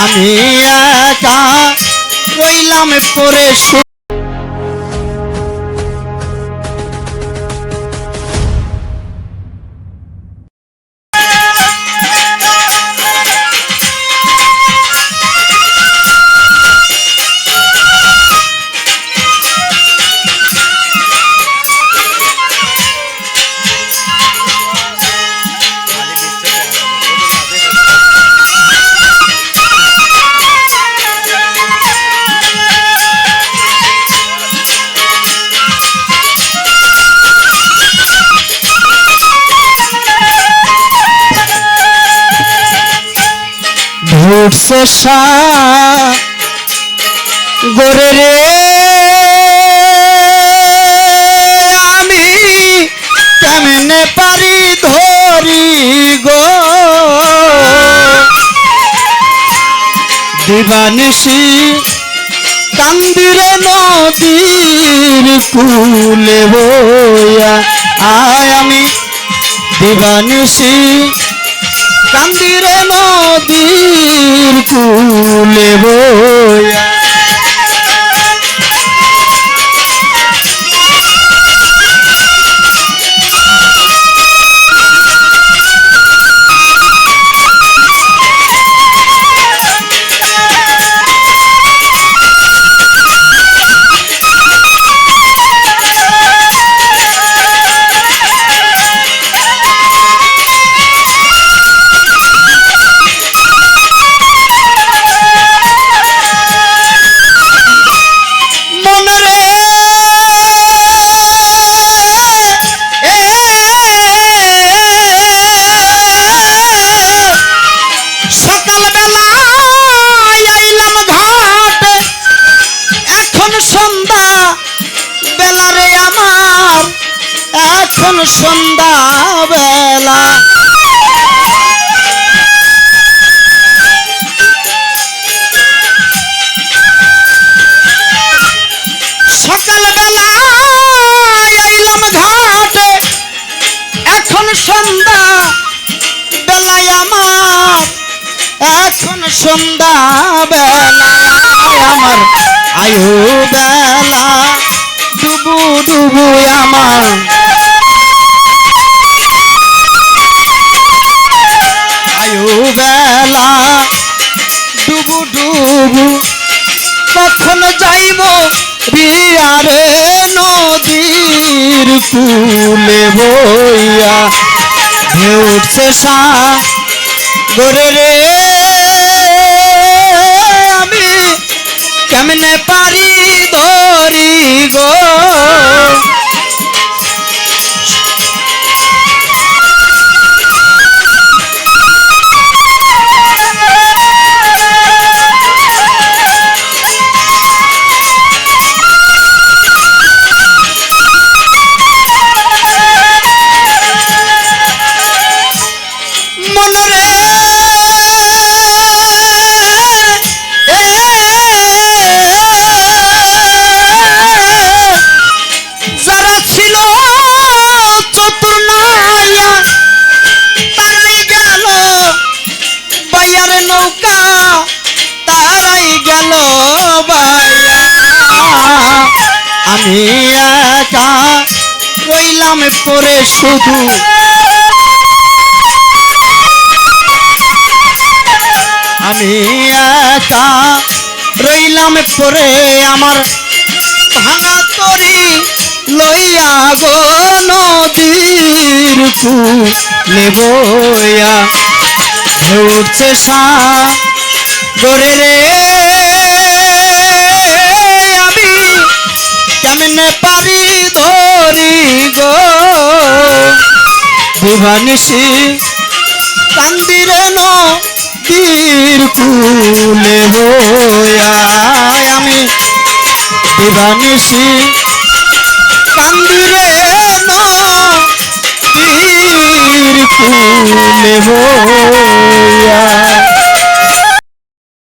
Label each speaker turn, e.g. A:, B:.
A: আমি একা রইলাম পরে ঘুরছে গোরে রে। আমি কেমনে পারি ধরি গো? দিবানিসি কান্দিরে নদীর কুলে বইয়া আয় আমি। দিবানিসি কান্দিরে নদীর কুলে এখন সন্ধ্যা বেলা রে আমার এখন সন্ধ্যা বেলা। সন্ধ্যা বেলায় আমার আয়ু আমার। আয়ু বেলা ডুবু ডুবু, কখন যাইব বিয়ারে নদীর কুলে বইয়া উঠছে সা গরে রে। আমি কেমনে পারি ধরি গো? আমি একা রইলাম পরে শুধু। আমি একা রইলাম পরে আমার ভাঙা তরি লইয়া গো নদীর বইয়া ঢেউ উঠছে সা গরে রে পারি ধরি গো। দিবানিসি কান্দিরে নদীর কুলে বইয়া আমি। দিবানিসি কান্দিরে নদীর কুলে বইয়া